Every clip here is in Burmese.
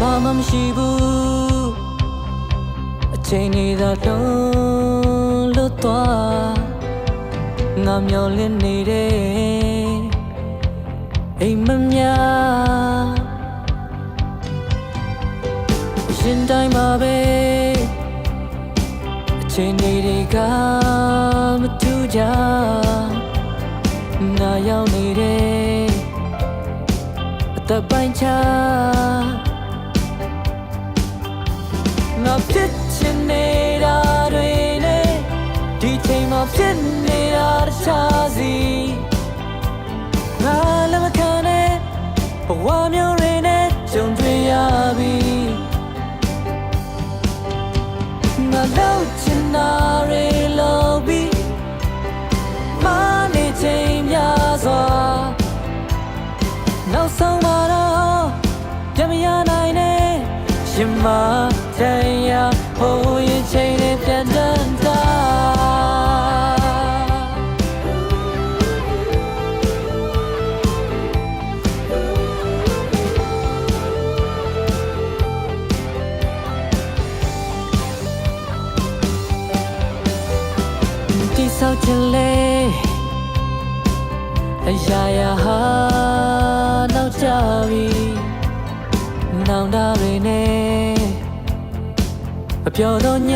ဘာမှမရှိဘူးအချိန်တွေသာတွန်းလွတ်သွားငါမျောလင်းနေတဲ့အိမ်မများရှင်တိုင်းမှာပဲအချိန်တွေကမတူကြငါရောက်နေတဲ့အသက်ပိုင်းခြား ငါဖြစ်ချင်နေတာတွေနဲ့ဒီချိန်မှာဖြစ်နေတာတခြားစီငါလည်းမခံနဲ့ဘဝမျိုးတွေနဲ့ကြုံတွေ့ရပြီငါလောက်ချင်တာတွေလို့ပြီးမနေချိန်များစွာနောက်ဆုံးမှာတော့ပြမရနို ဆောက်ခြင်းလေအရာရာဟာနောက်ကျပြီနောင်တတွေနဲ့အပြောတော့ည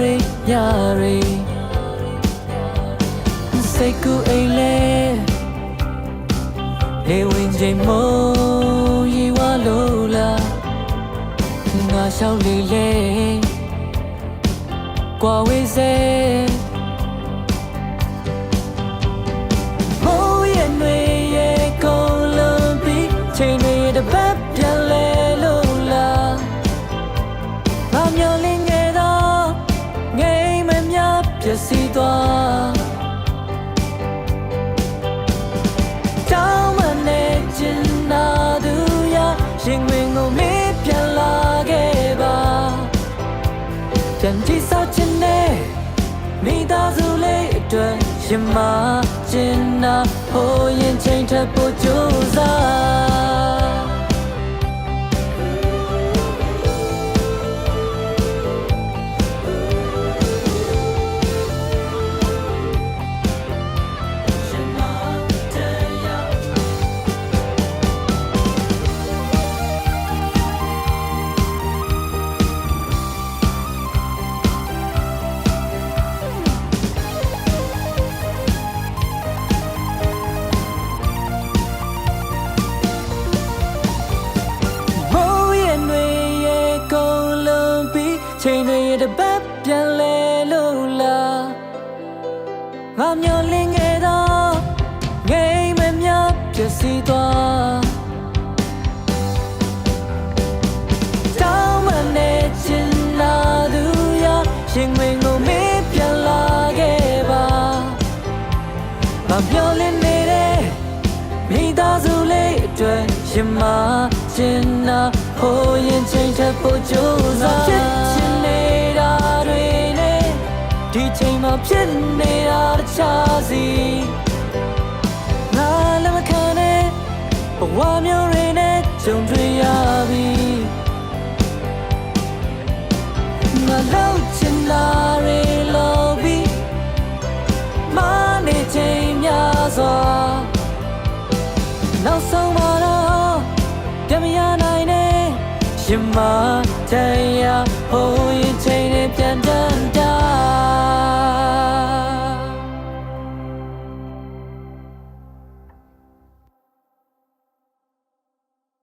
တွေညတွေစိတ်ကူအိမ်လဲလေဝင်ချိန်မုံရီဝါလို့လားငါရှောက်လေလေကွာဝေးစေ ပတ်ပြန်လဲလို့လားငါမျောလင်းခဲ့တော့ငိမ်မများပြည့်စည်သွားတောင်းမနဲ့ကျင်နာသူရရင်ဝင်ကိုမေးပြန်လာခဲ့ပါပြန်ကြည့်စောချင်တဲ့မိသားစုလေးအတွက်ရင်မကျင်နာဟိုရင်ချိန်ထပ်ဖို့ကြိုးစား ငါမျောလင်းခဲ့တော့ငိမ်မများပြည့်စည်သွားတောင်းမနဲ့ချင်လာသူရရင်ဝင်ကိုမေးပြန်လာခဲ့ပါငါမျောလင်းနေတဲ့မိသားစုလေးအတွက်ရင်မကျင်နာဟိုရင်ချိန်ထပ်ဖို့ကြိုးစား ဖြစ်နေတာတခြားစီငါလည်းမခံနဲ့ဘဝမျိုးတွေနဲ့ကြုံတွေ့ရပြီငါလောက်ချင်လာရေလောပြီမနေချိန်များစွာနောက်ဆုံးမှာတော့ပြမရနိုင်နဲ့ရင်မတရားဟိုရင်ချိန်နဲ့ပြန်